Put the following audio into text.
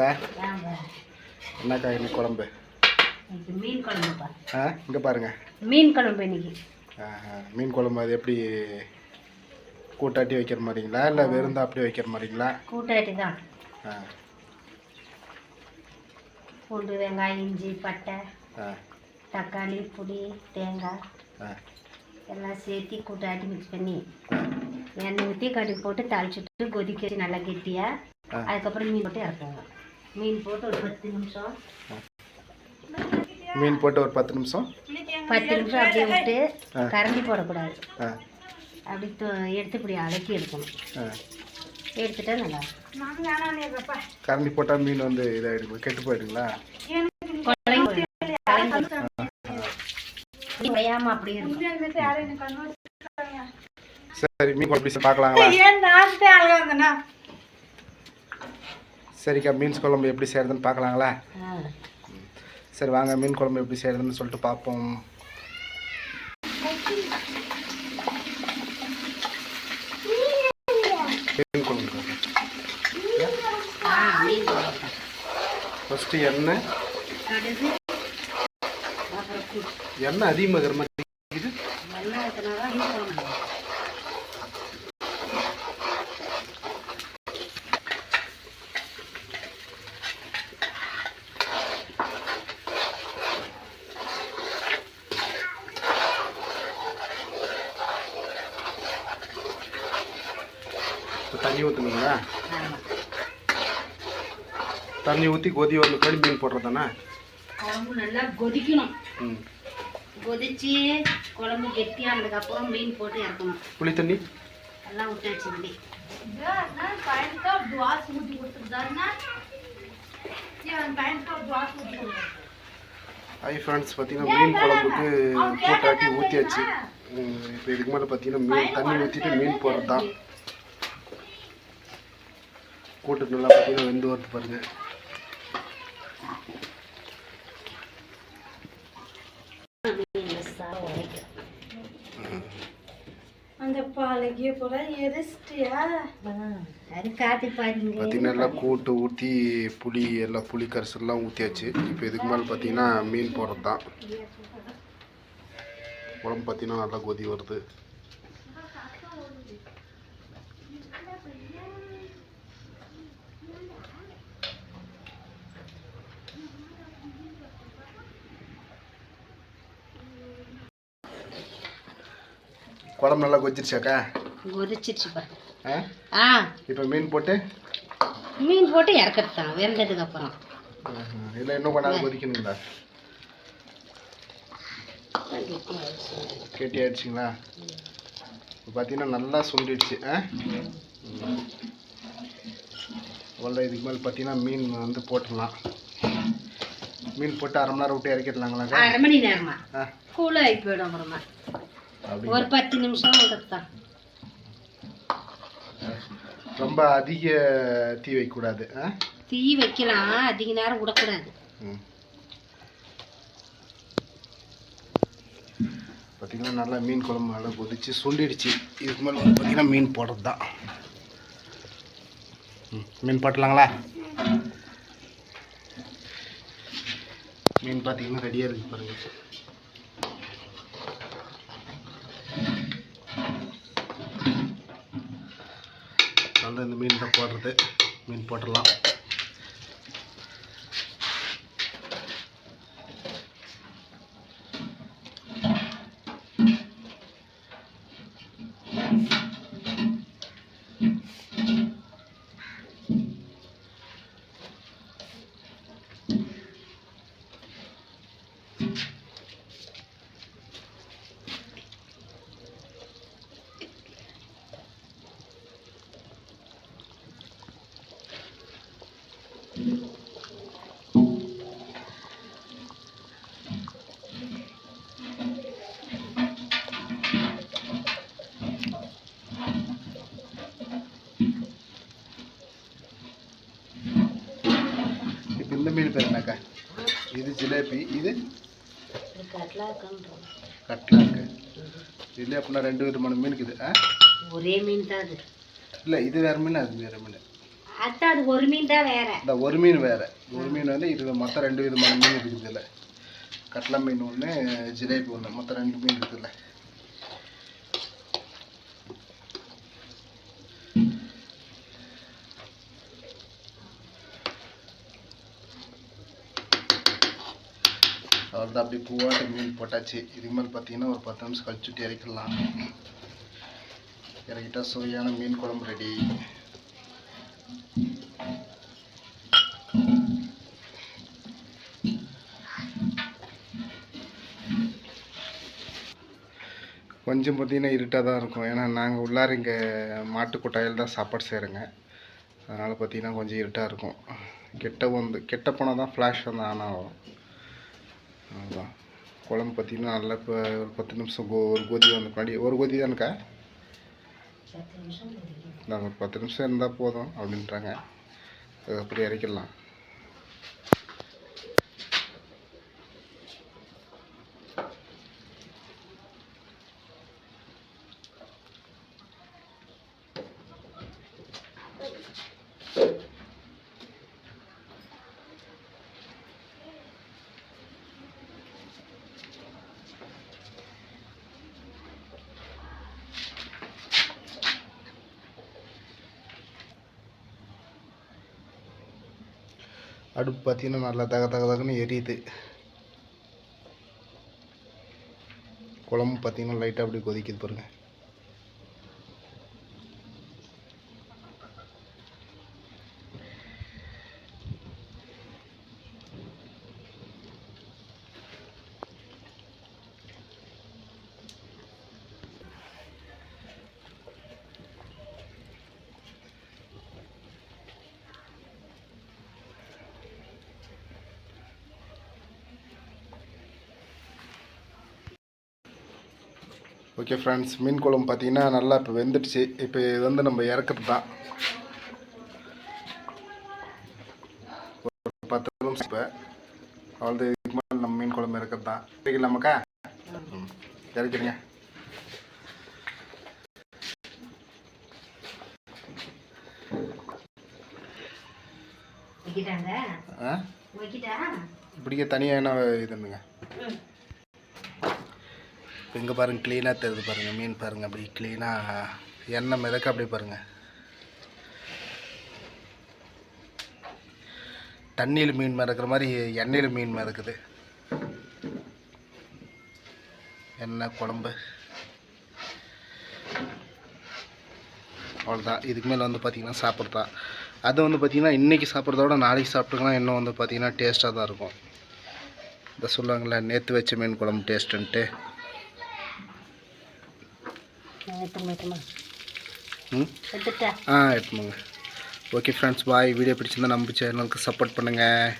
வாங்க என்னக்கா இன்னைக்கு குழம்பு? மீன் குழம்புப்பா. ஆ இங்கே பாருங்க. மீன் குழம்பு இன்னைக்கு. மீன் குழம்பு அது எப்படி கூட்டாட்டி வைக்கிற மாதிரிங்களா? இல்லை வெறுந்தா அப்படியே வைக்கிற மாதிரிங்களா? கூட்டாட்டி தான். ஆ. பூண்டு வெங்காயம் இஞ்சி பட்டை தக்காளி புளி தேங்காய் எல்லாம் சேர்த்து கூட்டாட்டி மிக்ஸ் பண்ணி எண்ணெய் ஊற்றி கடுகு போட்டு தாளிச்சுட்டு கொதிக்க வச்சு நல்லா கெட்டியாக. அதுக்கப்புறம் மீன் போட்டு இறக்குவாங்க மீன் போட்டு ஒரு பத்து நிமிஷம். மீன் போட்டு ஒரு பத்து நிமிஷம். பத்து நிமிஷம் அப்படியே விட்டு. கரண்டி போடக்கூடாது. அப்படி எடுத்து இப்படி அலக்கி எடுக்கணும். ஆ. எடுத்துட்டா நல்லா. கரண்டி போட்டால் மீன் வந்து இதாகிடுங்களா கெட்டு போயிடுங்களா? உடையாம அப்படியே சரி மீன் பார்க்கலாங்களா சரிக்கா மீன் குழம்பு எப்படி செய்கிறதுன்னு பார்க்கலாங்களா. சரி வாங்க மீன் குழம்பு எப்படி செய்கிறதுன்னு சொல்லிட்டு பார்ப்போம் மீன் குழம்பு. ஃபஸ்ட்டு எண்ணெய். எண்ணெய் அதிகமாகிற மாதிரி இருக்குது எண்ணெய் ஊற்றினாதான் மீன் குழம்பு இப்போ தண்ணி ஊற்றுனீங்களா ஆமாம் தண்ணி ஊற்றி கொதி வந்து கறி மீன் போடுறதானே குழம்பு நல்லா கொதிக்கணும். ம். கொதிச்சு குழம்பு கெட்டியானதுக்கப்புறம் மீன் போட்டு இறக்கணும். புளி தண்ணி? எல்லாம் விட்டாச்சு இப்படி ஹை ஃப்ரெண்ட்ஸ் பார்த்தீங்கன்னா மீன் குழம்புக்கு போட்டாட்டி ஊற்றியாச்சு இப்போ இதுக்கு மேலே பார்த்தீங்கன்னா மீன் தண்ணி ஊற்றிட்டு மீன் போடுறது தான் கூட்டு நல்லா பார்த்தீங்கன்னா வெந்து வருது பாருங்க. அந்த பாலகிய போல எரிச்சிட்டியா? அது காத்தி பாருங்க. பார்த்தீங்கன்னா கூட்டு ஊற்றி புளி எல்லாம் புளி கரைசல்லாம் ஊற்றியாச்சு இப்போ இதுக்கு மேலே பார்த்தீங்கன்னா மீன் போடுறது தான் குழம்பு பார்த்தீங்கன்னா நல்லா கொதி வருது. குழம்பு நல்லா கொதிச்சிருச்சாக்கா கொதிச்சிருச்சு பாரு ஆ? ஆ. இப்போ மீன் போட்டு? மீன் போட்டு இறக்கிறது தான் வெந்ததுக்கு அப்புறம். இல்லை இன்னும் பண்ணாலும் கொதிக்கணுங்களா கேட்டி ஆயிடுச்சுங்களா? இப்போ பார்த்தீங்கன்னா நல்லா சுண்டிடுச்சு ஆ? அவ்வளோ இதுக்கு மேலே பார்த்தீங்கன்னா மீன் வந்து போட்டுடலாம். மீன் போட்டு அரை மணி நேரம் விட்டு இறக்கிடலாங்களாக்கா? அரை மணி நேரமா? ஆ. கூலாகி போயிடும் அப்புறமா. ஒரு பத்து நிமிஷம் தான் ரொம்ப அதிக தீ வைக்கக்கூடாது தீ வைக்கலாம் அதிக நேரம் விடக்கூடாது. பார்த்தீங்கன்னா நல்லா மீன் குழம்பு நல்லா கொதிச்சு சுண்டிடுச்சு. இதுக்கு மேலே பார்த்தீங்கன்னா மீன் போடுறது தான். மீன் போட்டலாங்களா? மீன் பார்த்தீங்கன்னா ரெடியாக இருக்கு பாருங்க. அதனால் இந்த மீன் தான் போடுறது. மீன் போட்டுடலாம் இப்போ இந்த மீன் பேர் என்னக்கா? இது ஜிலேபி இது இது கட்லா இருக்குன்றோம் கட்லா இருக்கு இதில் அப்படின்னா ரெண்டு விதமான மீன் இருக்குது ஆ? ஒரே மீன் தான் அது. இல்லை இது வேறு மீன் அது வேறு மீன். அதான் அது ஒரு மீன் தான் வேற. இந்த ஒரு மீன் வேறு. ஒரு மீன் வந்து இது மொத்தம் ரெண்டு விதமான மீன் இருக்குது இதில். கட்லா மீன் ஒன்று ஜிலேபி ஒன்று மொத்தம் ரெண்டு மீன் இருக்குதுல்ல அவ்வளோதான் அப்படியே பூவாட்ட மீன் போட்டாச்சு. இதுக்கு மேலே பார்த்தீங்கன்னா ஒரு பத்து நிமிஷம் கழிச்சுட்டு இறக்கிடலாம். இறக்கிட்டா சுவையான மீன் குழம்பு ரெடி கொஞ்சம் பார்த்தீங்கன்னா இருட்டாக தான் இருக்கும். ஏன்னா நாங்கள் உள்ளார இங்கே மாட்டு கொட்டாயில் தான் சாப்பாடு செய்கிறோங்க அதனால் பார்த்தீங்கன்னா கொஞ்சம் இருட்டாக இருக்கும். கெட்ட வந்து கெட்ட போனால் தான் ஃப்ளாஷ் வந்து ஆன் ஆகும். அதுதான் குழம்பு பார்த்தீங்கன்னா நல்லா இப்போ ஒரு பத்து நிமிஷம் கொ ஒரு கொதி வந்து முன்னாடி ஒரு கொதி தானுக்கா? நாங்கள் ஒரு பத்து நிமிஷம் இருந்தால் போதும் அப்படின்றாங்க. அது அப்படி இறக்கிடலாம். அடுப்பு பார்த்தீங்கன்னா நல்லா தக தக தகன்னு எரியுது. குழம்பு பார்த்தீங்கன்னா லைட்டாக அப்படி கொதிக்குது பாருங்கள் ஓகே ஃப்ரெண்ட்ஸ் மீன் குழம்பு பார்த்தீங்கன்னா நல்லா இப்போ வெந்துடுச்சு. இப்போ இது வந்து நம்ம இறக்குறது தான். ஒரு பத்து நிமிஷம் இப்போ. அவ்வளோ இதுக்கு மேலே நம்ம மீன் குழம்பு இறக்குறது தான். இறக்கலாமாக்கா வைக்கிட்டா இப்படிக்க தனியாக என்ன இதுங்க எங்கே இங்கே பாருங்கள் க்ளீனாக தெரியுது பாருங்கள் மீன் பாருங்கள் அப்படி க்ளீனாக எண்ணெய் மிதக்க அப்படி பாருங்கள் தண்ணியில் மீன் மிதக்கிற மாதிரி எண்ணெயில் மீன் மிதக்குது. எண்ணெய் குழம்பு. அவ்வளோதான் இதுக்கு மேலே வந்து பார்த்திங்கன்னா சாப்பிட்றதா. அது வந்து பார்த்திங்கன்னா இன்றைக்கி சாப்பிட்றதோட நாளைக்கு சாப்பிட்டோம்னா இன்னும் வந்து பார்த்திங்கன்னா டேஸ்ட்டாக தான் இருக்கும். இந்த சொல்லுவாங்களே நேற்று வச்ச மீன் குழம்பு டேஸ்ட்டுன்ட்டு எடுத்துமா எடுத்துமா ம்? எடுத்துட்டா. ஆ எடுத்துமாங்க ஓகே ஃப்ரெண்ட்ஸ் பாய் வீடியோ பிடிச்சிருந்தா நம்ம சேனலுக்கு சப்போர்ட் பண்ணுங்கள்